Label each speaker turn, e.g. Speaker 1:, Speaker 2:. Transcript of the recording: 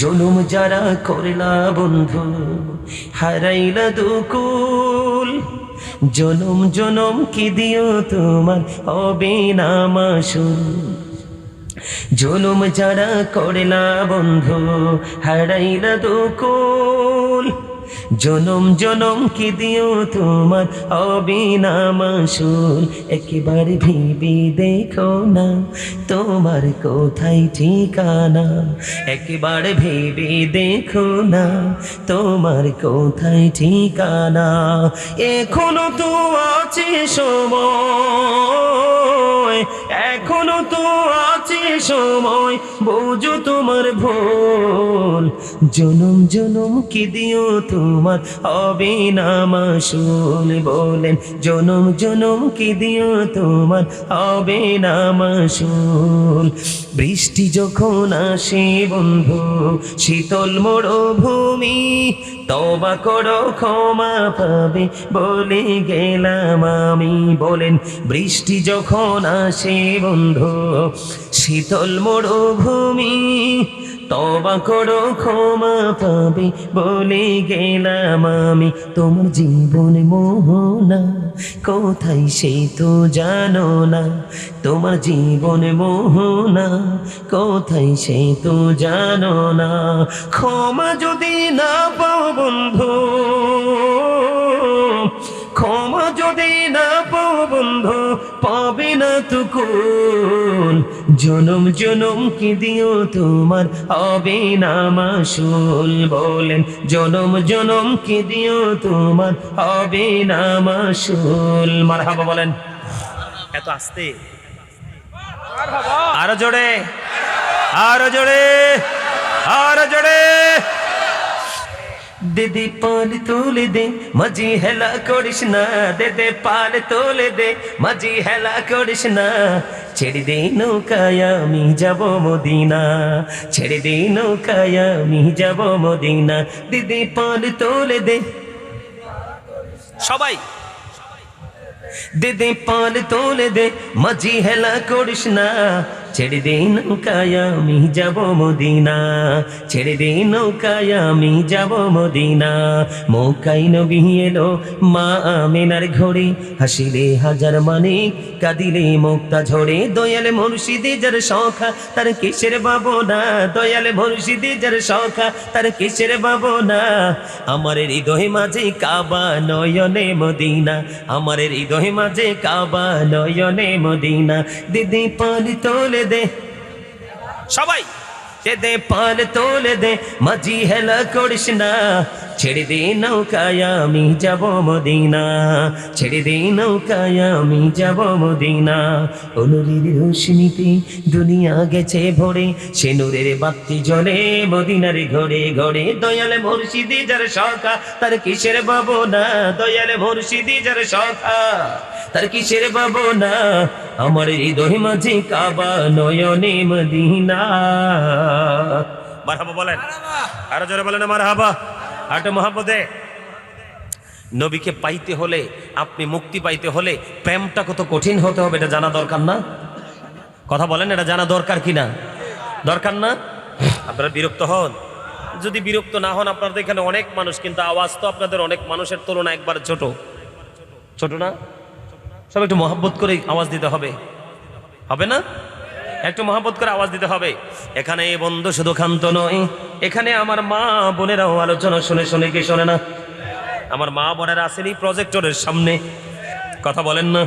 Speaker 1: জুলুম যারা করলা বন্ধু, হারাইলা দুকুল। জনম জনম কি দিও তোমার হবে না মাসুল জুলুম যারা করলা বন্ধু, হারাইলা দুকুল। জনম জনম কি দিও তোমার অবিনামাসুল একেবারে ভেবে দেখো না তোমার কোথায় ঠিকানা। একেবারে ভেবে দেখো না তোমার কোথায় ঠিকানা। এখনও তো আছে সময়। সময় বোঝো তোমার ভুল। জনম জনম কি দিও তোমার হবে না মাসুল বলেন। জনম জনম কি দিও তোমার হবে না বৃষ্টি যখন আসে বন্ধু, শীতল মরুভূমি, তবা করো ক্ষমা পাবে বলে গেলাম আমি বলেন। বৃষ্টি যখন আসে বন্ধু শীতল মরুভূমি, তবা করো, ক্ষমা পাবে বলে গেলাম আমি। তোমার জীবন মোহনা, কোথায় সে তো জানো না। তোমার জীবন মোহনা, কোথায় সে তো জানো না। ক্ষমা যদি না পাও বন্ধু কোন জনম জনম কি দিও তোমার? হবে না মাসুল বলেন। জনম জনম কি দিও তোমার? হবে না মাসুল। মারহাবা বলেন। এত আসতে। আরও জোরে। আরও জোরে। আরও জোরে। দে দে পাল তোলে দে মাঝি হেলা করিস না। দে দে পাল তোলে দে মাঝি হেলা করিস না। ছেড়ে দে নৌকায় আমি যাব মদিনা। ছেড়ে দে নৌকায় আমি যাব মদিনা। দিদি পাল তোলে দে। সবাই। দে দে পাল তোলে দে মাঝি হেলা করিস না। ছেড়ে দে নৌকায় আমি যাব মদিনা ছেড়ে দে নৌকায় আমি যাব মদিনা। মৌকাই নবী এলো মা আমেনার ঘরে, হাসিলে হাজার মানে কাঁদিলে মুক্তা ঝরে। দয়ালে মুর্শিদি যার শখা তার কিসের বাবনা দয়ালে মুর্শিদি যার শখা তার কিসের বাবনা আমার হৃদয় মাঝে কাবা নয়নে মদিনা, আমার হৃদয় মাঝে কাবা নয়নে মদিনা। দিদি পালি তোলে দে। সবাই। দে পাল তোলে দে মাঝি হেলা করিস না ছেড়ে দে নৌকায় আমি যাব মদিনা ছেড়ে দে নৌকায় আমি যাব মদিনা অনুরির রোশনীতে দুনিয়া গেছে ভরে সে নূরের বাতি জ্বলে মদিনার ঘরে ঘরে দয়ালে মুর্শিদি যার শখা তার কিসের বাবনা দয়ালে মুর্শিদি যার শখা তার কিসের বাবনা আমার হৃদয় মাঝে কাবা নয়নে মদিনা মারহাবা বলেন। আরও জোরে বলেন মারহাবা। আটো মহাপদে নবীকে পাইতে হলে, আপনি মুক্তি পাইতে হলে প্রেমটা কত কঠিন হতে হবে, এটা জানা দরকার না? কথা বলেন, এটা জানা দরকার কি না দরকার না? আপনারা বিরক্ত হন। যদি বিরক্ত না হন, আপনাদের এখানে অনেক মানুষ, কিন্তু আওয়াজ তো আপনাদের অনেক মানুষের তুলনায় একবার ছোট। ছোট না? সব একটু মহাব্বত করে আওয়াজ দিতে হবে। হবে না? একটু মহাব্বত করে আওয়াজ দিতে হবে। এখানে এই বন্ধু শুধু ক্ষান্ত নয়, এখানে আমার মা বোনেরাও আলোচনা শুনে শুনে কি শোনে না? আমার মা বোনেরা আসেনি প্রজেক্টরের সামনে। কথা বলেন না।